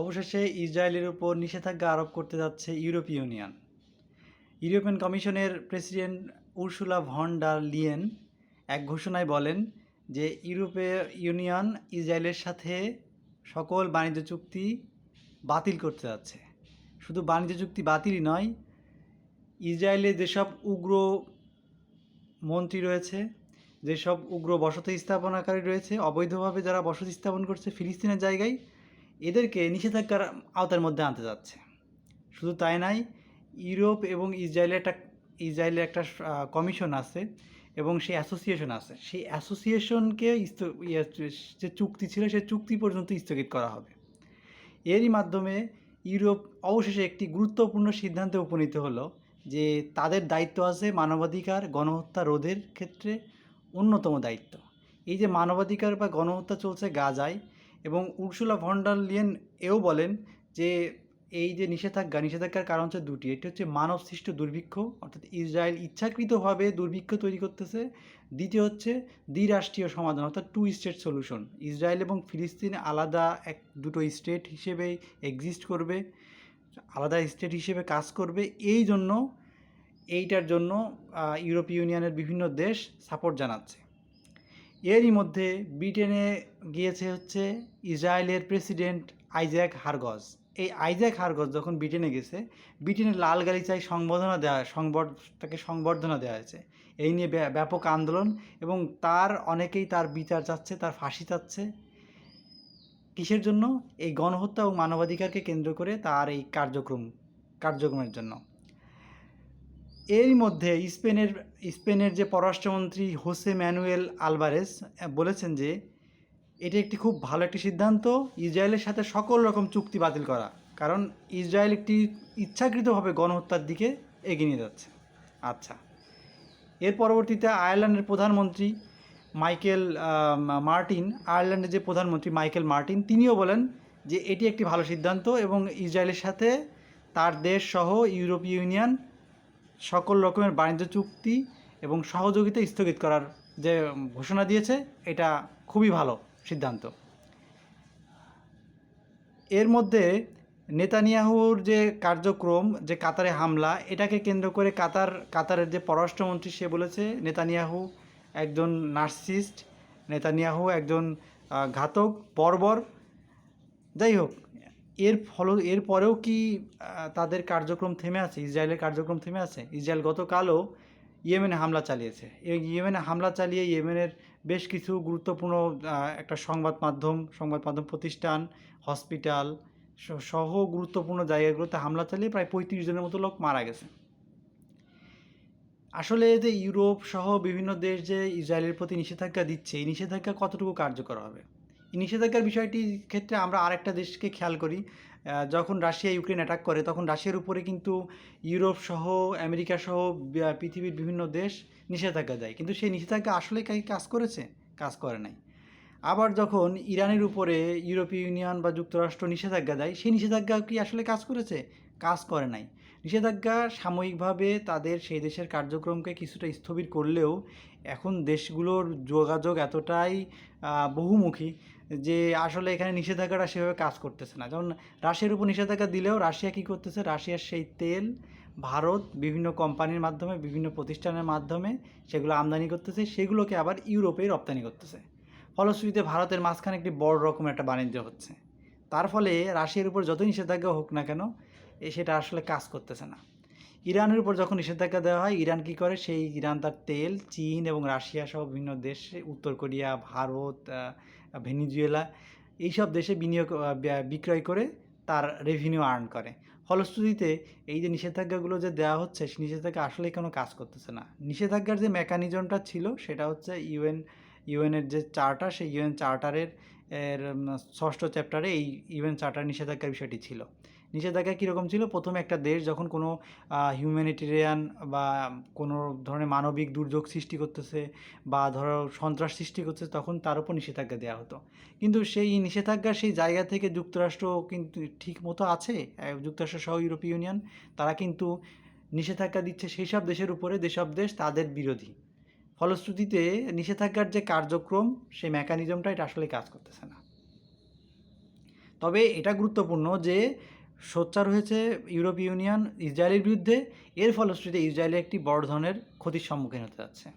অবশেষে ইসরায়েলের উপর নিষেধাজ্ঞা আরোপ করতে যাচ্ছে ইউরোপীয় ইউনিয়ন। ইউরোপিয়ান কমিশনের president Ursula von der Leyen এক ঘোষণায় বলেন যে ইউরোপীয় ইউনিয়ন ইসরায়েলের সাথে সকল বাণিজ্য চুক্তি বাতিল করতে যাচ্ছে। শুধু বাণিজ্য চুক্তি বাতিলই নয়, ইসরায়েলে যেসব উগ্র মন্ত্রী রয়েছে, যেসব উগ্র বসতি স্থাপনাকারী রয়েছে, অবৈধভাবে যারা বসতি স্থাপন করছে ফিলিস্তিনের জায়গায় এদেরকে নিষেধাজ্ঞার আওতার মধ্যে আনতে যাচ্ছে। শুধু তাই নয় ইউরোপ এবং ইসরায়েলের একটা ইসরায়েলের একটা কমিশন আছে এবং সেই অ্যাসোসিয়েশন আছে। সেই অ্যাসোসিয়েশনকে ইয়ে, যে চুক্তি ছিল সেই চুক্তি পর্যন্ত স্থগিত করা হবে। এরই মাধ্যমে ইউরোপ অবশেষে একটি গুরুত্বপূর্ণ সিদ্ধান্তে উপনীত হলো যে তাদের দায়িত্ব আছে মানবাধিকার গণহত্যা রোধের ক্ষেত্রে অন্যতম দায়িত্ব। এই যে মানবাধিকার বা গণহত্যা চলছে গাজায় এবং উর্সুলা ভন্ডার লিয়েন এও বলেন যে এই যে নিষেধাজ্ঞা, নিষেধাজ্ঞার কারণ হচ্ছে দুটি। এটি হচ্ছে মানব সৃষ্ট দুর্ভিক্ষ, অর্থাৎ ইসরায়েল ইচ্ছাকৃতভাবে দুর্ভিক্ষ তৈরি করতেছে। দ্বিতীয় হচ্ছে দ্বিরাষ্ট্রীয় সমাধান, অর্থাৎ টু স্টেট সলিউশন ইসরায়েল এবং ফিলিস্তিন আলাদা এক, দুটো স্টেট হিসেবে এক্সিস্ট করবে, আলাদা স্টেট হিসেবে কাজ করবে। এই জন্য এইটার জন্য ইউরোপীয় ইউনিয়নের বিভিন্ন দেশ সাপোর্ট জানাচ্ছে। এরই মধ্যে ব্রিটেনে গিয়েছে হচ্ছে ইসরায়েলের প্রেসিডেন্ট আইজ্যাক হারগজ। এই আইজ্যাক হারগজ যখন ব্রিটেনে গেছে, ব্রিটেনের লাল গালিচায় সংবর্ধনা দেওয়া সংবর তাকে সংবর্ধনা দেওয়া হয়েছে। এই নিয়ে ব্য- ব্যাপক আন্দোলন এবং তার অনেকেই তার বিচার চাচ্ছে, তার ফাঁসি চাচ্ছে। কিসের জন্য? এই গণহত্যা ও মানবাধিকারকে কেন্দ্র করে তার এই কার্যক্রম কার্যক্রমের জন্য। এরই মধ্যে স্পেনের স্পেনের যে পররাষ্ট্রমন্ত্রী হোসে ম্যানুয়েল আলভারেস বলেছেন যে এটি একটি খুব ভালো একটি সিদ্ধান্ত, ইসরায়েলের সাথে সকল রকম চুক্তি বাতিল করা, কারণ ইসরায়েল একটি ইচ্ছাকৃতভাবে গণহত্যার দিকে এগিয়ে নিয়ে যাচ্ছে। আচ্ছা এর পরবর্তীতে আয়ারল্যান্ডের প্রধানমন্ত্রী মাইকেল মার্টিন, আয়ারল্যান্ডের যে প্রধানমন্ত্রী মাইকেল মার্টিন, তিনিও বলেন যে এটি একটি ভালো সিদ্ধান্ত এবং ইসরায়েলের সাথে তার দেশ সহ ইউরোপীয় ইউনিয়ন সকল রকমের বাণিজ্য চুক্তি এবং সহযোগিতা স্থগিত করার যে ঘোষণা দিয়েছে, এটা খুবই ভালো সিদ্ধান্ত। এর মধ্যে নেতানিয়াহুর যে কার্যক্রম, যে কাতারে হামলা, এটাকে কেন্দ্র করে কাতার, কাতারের যে পররাষ্ট্রমন্ত্রী সে বলেছে, নেতানিয়াহু একজন নার্সিস্ট, নেতানিয়াহু একজন ঘাতক, বর্বর। যাই হোক এর ফল, এর পরেও কি তাদের কার্যক্রম থেমে আছে? ইসরায়েলের কার্যক্রম থেমে আছে? ইসরায়েল গতকালও ইয়েমেনে হামলা চালিয়েছে। ইয়েমেনে হামলা চালিয়ে ইয়েমেনের বেশ কিছু গুরুত্বপূর্ণ একটা সংবাদ মাধ্যম সংবাদ মাধ্যম প্রতিষ্ঠান, হসপিটাল সহ গুরুত্বপূর্ণ জায়গাগুলোতে হামলা চালিয়ে প্রায় পঁয়ত্রিশ জনের মতো লোক মারা গেছে। আসলে যে ইউরোপ সহ বিভিন্ন দেশ যে ইসরায়েলের প্রতি নিষেধাজ্ঞা দিচ্ছে, এই নিষেধাজ্ঞা কতটুকু কার্যকর হবে? নিষেধাজ্ঞার বিষয়টির ক্ষেত্রে আমরা আরেকটা দেশকে খেয়াল করি। যখন রাশিয়া ইউক্রেন অ্যাটাক করে, তখন রাশিয়ার উপরে কিন্তু ইউরোপ সহ, আমেরিকা সহ পৃথিবীর বিভিন্ন দেশ নিষেধাজ্ঞা দেয়। কিন্তু সেই নিষেধাজ্ঞা আসলে কাজ করেছে? কাজ করে নাই। আবার যখন ইরানের উপরে ইউরোপীয় ইউনিয়ন বা যুক্তরাষ্ট্র নিষেধাজ্ঞা দেয়, সেই নিষেধাজ্ঞা কি আসলে কাজ করেছে? কাজ করে নাই। নিষেধাজ্ঞা সাময়িকভাবে তাদের সেই দেশের কার্যক্রমকে কিছুটা স্থবির করলেও এখন দেশগুলোর যোগাযোগ এতটাই বহুমুখী যে আসলে এখানে নিষেধাজ্ঞাটা সেভাবে কাজ করতেছে না। যেমন রাশিয়ার উপর নিষেধাজ্ঞা দিলেও রাশিয়া কী করতেছে? রাশিয়ার সেই তেল, ভারত, বিভিন্ন কোম্পানির মাধ্যমে, বিভিন্ন প্রতিষ্ঠানের মাধ্যমে সেগুলো আমদানি করতেছে, সেগুলোকে আবার ইউরোপে রপ্তানি করতেছে। ফলশ্রুতিতে ভারতের মাঝখানে একটি বড় রকমের একটা বাণিজ্য হচ্ছে। তার ফলে রাশিয়ার উপর যতই নিষেধাজ্ঞা হোক না কেন সেটা আসলে কাজ করতেছে না। ইরানের উপর যখন নিষেধাজ্ঞা দেওয়া হয়, ইরান কী করে? সেই ইরান তার তেল, চীন এবং রাশিয়া সহ বিভিন্ন দেশে, উত্তর কোরিয়া, ভারত ভেনিজুয়েলা এইসব দেশে বিনিয়োগ বিক্রয় করে তার রেভিনিউ আর্ন করে। ফলশ্রুতিতে এই যে নিষেধাজ্ঞাগুলো যে দেওয়া হচ্ছে, সেই নিষেধাজ্ঞা আসলেই কোনো কাজ করতেছে না। নিষেধাজ্ঞার যে মেকানিজমটা ছিল, সেটা হচ্ছে ইউএন ইউএনের যে চার্টার সেই ইউএন চার্টারের এর ষষ্ঠ চ্যাপ্টারে এই ইউএন চার্টার নিষেধাজ্ঞার বিষয়টি ছিল। নিষেধাজ্ঞা কীরকম ছিল? প্রথমে একটা দেশ যখন কোনো হিউম্যানিটেরিয়ান বা কোনো ধরনের মানবিক দুর্যোগ সৃষ্টি করতেছে বা ধরো সন্ত্রাস সৃষ্টি করছে তখন তার উপর নিষেধাজ্ঞা দেওয়া হতো। কিন্তু সেই নিষেধাজ্ঞা সেই জায়গা থেকে যুক্তরাষ্ট্র কিন্তু ঠিক মতো আছে যুক্তরাষ্ট্র সহ ইউরোপীয় ইউনিয়ন, তারা কিন্তু নিষেধাজ্ঞা দিচ্ছে সেই সব দেশের উপরে যেসব দেশ তাদের বিরোধী। ফলশ্রুতিতে নিষেধাজ্ঞার যে কার্যক্রম, সেই মেকানিজমটা এটা আসলে কাজ করতেছে না। তবে এটা গুরুত্বপূর্ণ যে সোচ্চার হয়েছে ইউরোপ ইউনিয়ন ইসরায়েলের বিরুদ্ধে। এর ফলশ্রুতিতে ইসরায়েলের একটি বড় ধরনের ক্ষতির সম্মুখীন হতে যাচ্ছে।